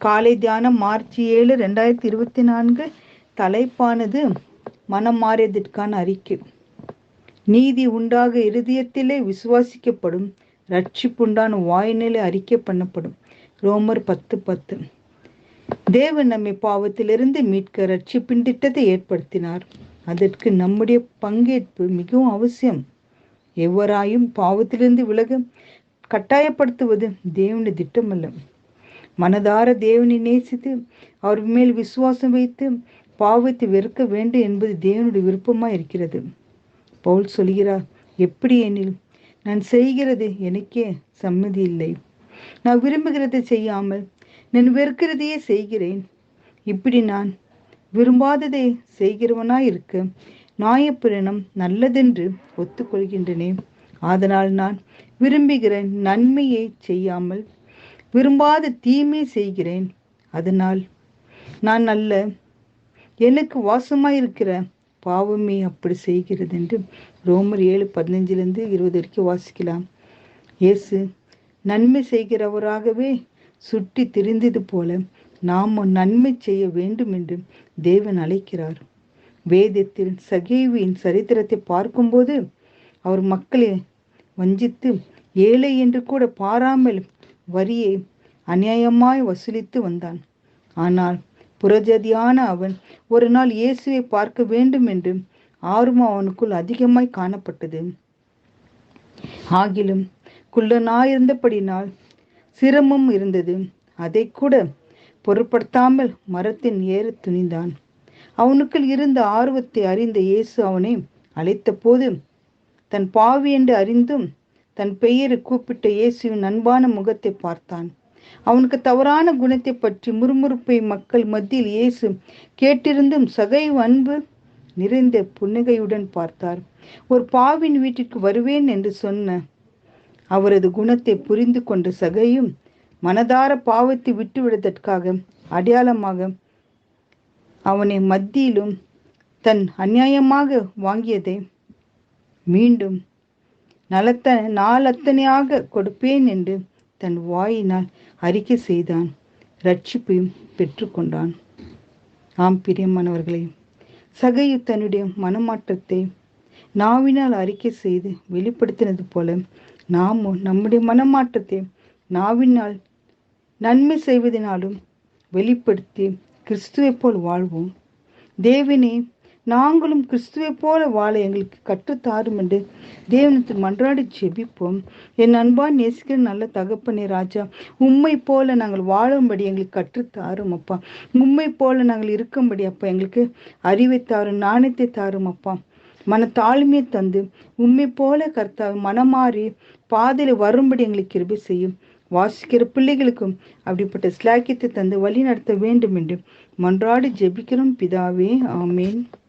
காலை தியானம் மார்ச் ஏழு ரெண்டாயிரத்தி இருபத்தி நான்கு தலைப்பானது மனம் மாறியதற்கான அறிக்கை. நீதி உண்டாக இருதயத்திலே விசுவாசிக்கப்படும் ரட்சிப்புண்டான வாய்நிலை அறிக்கை பண்ணப்படும். ரோமர் பத்து பத்து. தேவன் நம்மை பாவத்திலிருந்து மீட்க ரட்சிப்பின் திட்டத்தை ஏற்படுத்தினார். அதற்கு நம்முடைய பங்கேற்பு மிகவும் அவசியம். எவ்வாறாயும் பாவத்திலிருந்து விலக கட்டாயப்படுத்துவது தேவனுடைய திட்டமல்ல. மனதார தேவனை நேசித்து அவர் மேல் விசுவாசம் வைத்து பாவத்தை வெறுக்க வேண்டும் என்பது தேவனுடைய விருப்பமாக இருக்கிறது. பவுல் சொல்கிறார் எப்படி எனில் நான் செய்கிறது எனக்கே சம்மதி இல்லை. நான் விரும்புகிறதை செய்யாமல் நான் வெறுக்கிறதையே செய்கிறேன். இப்படி நான் விரும்பாததை செய்கிறவனாய் இருக்க நியாயப்பிரணம் நல்லதென்று ஒத்துக்கொள்கின்றனே. அதனால் நான் விரும்புகிற நன்மையை செய்யாமல் விரும்பாத தீமை செய்கிறேன். அதனால் நான் நல்ல எனக்கு வாசமாயிருக்கிற பாவமே அப்படி செய்கிறது என்று ரோமர் ஏழு பதினஞ்சிலிருந்து இருபது வரைக்கும் வாசிக்கலாம். இயேசு நன்மை செய்கிறவராகவே சுற்றி திரிந்தது போல நாம் நன்மை செய்ய வேண்டும் என்று தேவன் அழைக்கிறார். வேதத்தில் சகேவியின் சரித்திரத்தை பார்க்கும்போது அவர் மக்களை வஞ்சித்து ஏழை என்று கூட பாராமல் வரியை அநியாயமாய் வசூலித்து வந்தான். ஆனால் புரஜதியான அவன் ஒரு நாள் இயேசுவை பார்க்க வேண்டும் என்று ஆர்வம் அவனுக்குள் அதிகமாய் காணப்பட்டது. ஆகிலும் குள்ளனாயிருந்தபடினால் சிரமம் இருந்தது. அதை கூட பொருட்படுத்தாமல் மரத்தின் ஏற துணிந்தான். அவனுக்குள் இருந்த ஆர்வத்தை அறிந்த இயேசு அவனை அழைத்த போது தன் பாவி என்று அறிந்தும் தன் பெயரை கூப்பிட்ட இயேசுவின் அன்பான முகத்தை பார்த்தான். அவனுக்கு தவறான குணத்தை பற்றி முறுமுறுப்பை மக்கள் மத்தியில் இயேசு கேட்டிருந்தும் சகைவு அன்பு நிறைந்த புன்னகையுடன் பார்த்தார். ஒரு பாவின் வீட்டிற்கு வருவேன் என்று சொன்ன அவரது குணத்தை புரிந்து கொண்ட சகையும் மனதார பாவத்தை விட்டுவிடுவதற்காக அடையாளமாக அவனை மத்தியிலும் தன் அநியாயமாக வாங்கியதை மீண்டும் நலத்த நாளத்தனையாக கொடுப்பேன் என்று தன் வாயினால் அறிக்கை செய்தான். ரட்சிப்பையும் பெற்றுக்கொண்டான். ஆம் பிரியமானவர்களே சகையு தன்னுடைய மனமாற்றத்தை நாவினால் அறிக்கை செய்து வெளிப்படுத்தினது போல நாமும் நம்முடைய மனமாற்றத்தை நாவினால் நன்மை செய்வதனாலும் வெளிப்படுத்தி கிறிஸ்துவை போல் வாழ்வோம். தேவனே நாங்களும் கிறிஸ்துவை போல வாழ எங்களுக்கு கற்றுத்தாரும் என்று தேவனத்தில் மன்றாடி ஜெபிப்போம். என் அன்பான் நேசிக்கிற நல்ல தகப்பனே ராஜா உண்மை போல நாங்கள் வாழும்படி எங்களுக்கு கற்றுத்தாரும் அப்பா. உண்மை போல நாங்கள் இருக்கும்படி அப்பா எங்களுக்கு அறிவை தாரும் நாணயத்தை தாரும் அப்பா. மன தாழ்மையை தந்து உண்மை போல கர்த்தா மனமாறி பாதையில வரும்படி எங்களுக்கு கிருபை செய்யும். வாசிக்கிற பிள்ளைகளுக்கும் அப்படிப்பட்ட ஸ்லாக்கியத்தை தந்து வழி நடத்த வேண்டும் என்று மன்றாடி ஜெபிக்கிறோம். பிதாவே ஆமேன்.